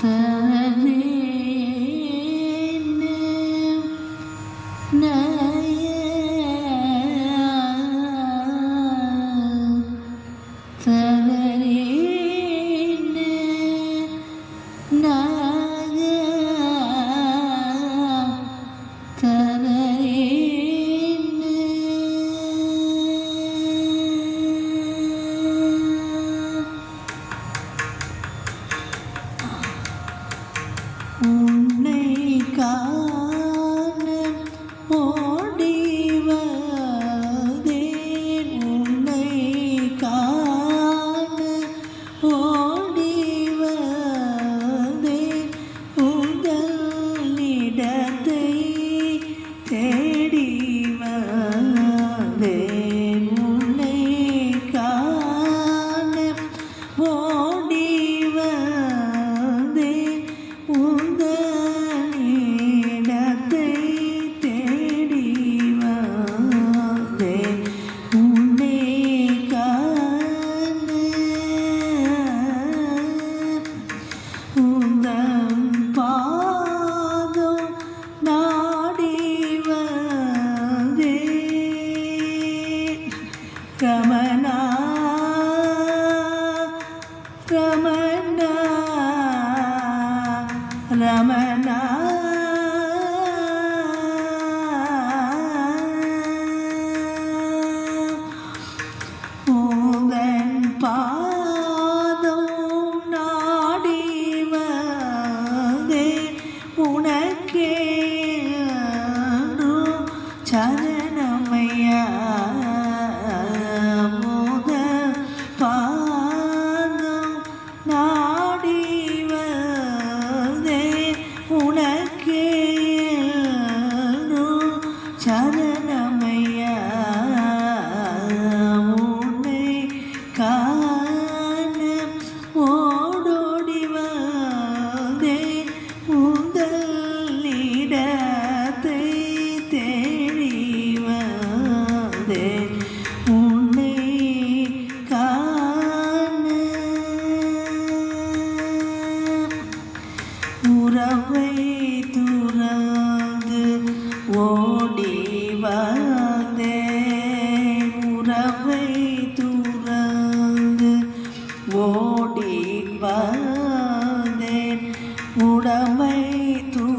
Hmm. കമന Ramana Ramana auth പാദം നാടിവതേ ഉണക്കേടു ചര உறவை துறந்து ஓடி வந்தேன் உறவை துறந்து ஓடி வந்தேன் உடமை துறந்து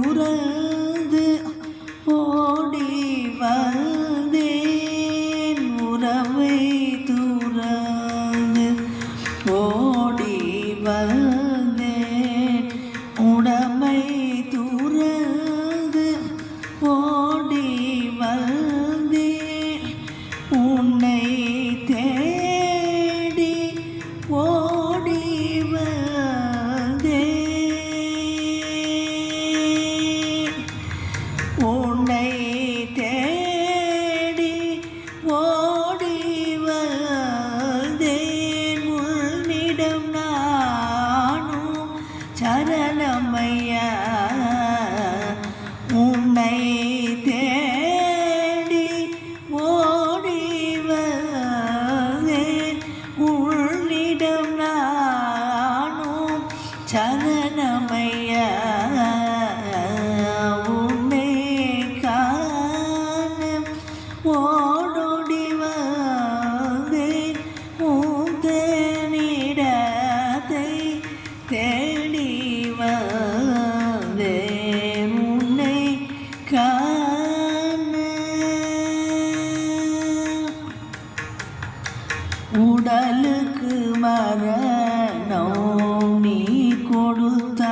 உடலுக்கு மரணம் நீ கொடுத்தாய்.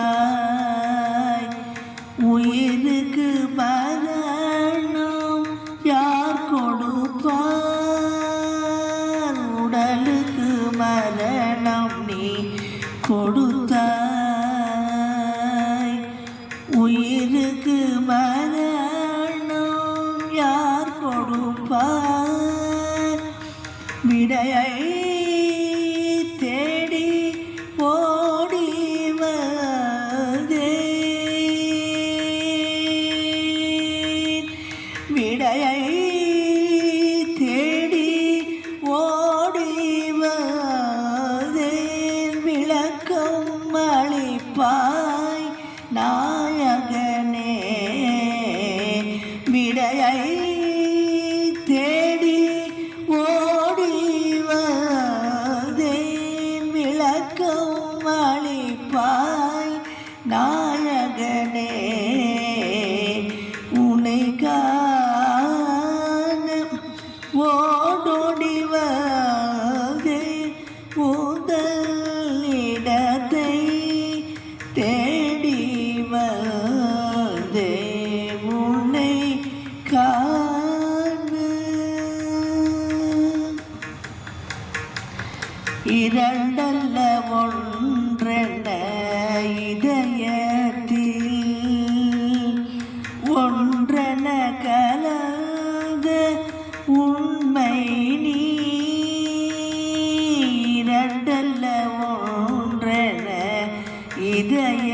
உயிருக்கு மரணம் யார் கொடுப்பார் உடலுக்கு மரணம் நீ கொடு விடையை தேடி ஓடி வந்தே. விடையை தேடி ஓடி வந்தேன் விளக்கம் அளிப்பாய் நாயகனே. விடையை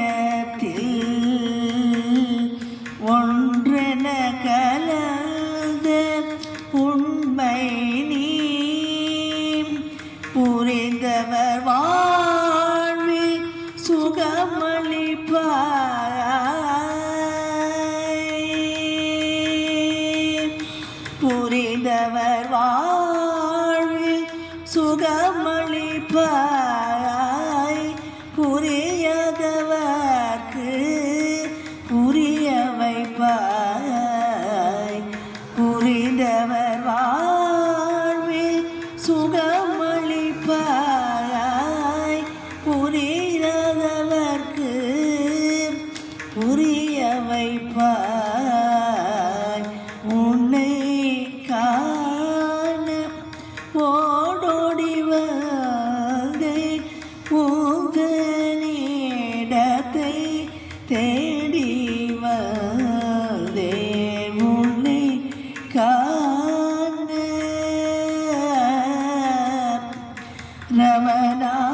இதயத்தில் ஒன்றென கலந்த உண்மை நீ புரிந்தவர் வாழ்வில் சுகமளிப்பாய் Never Namana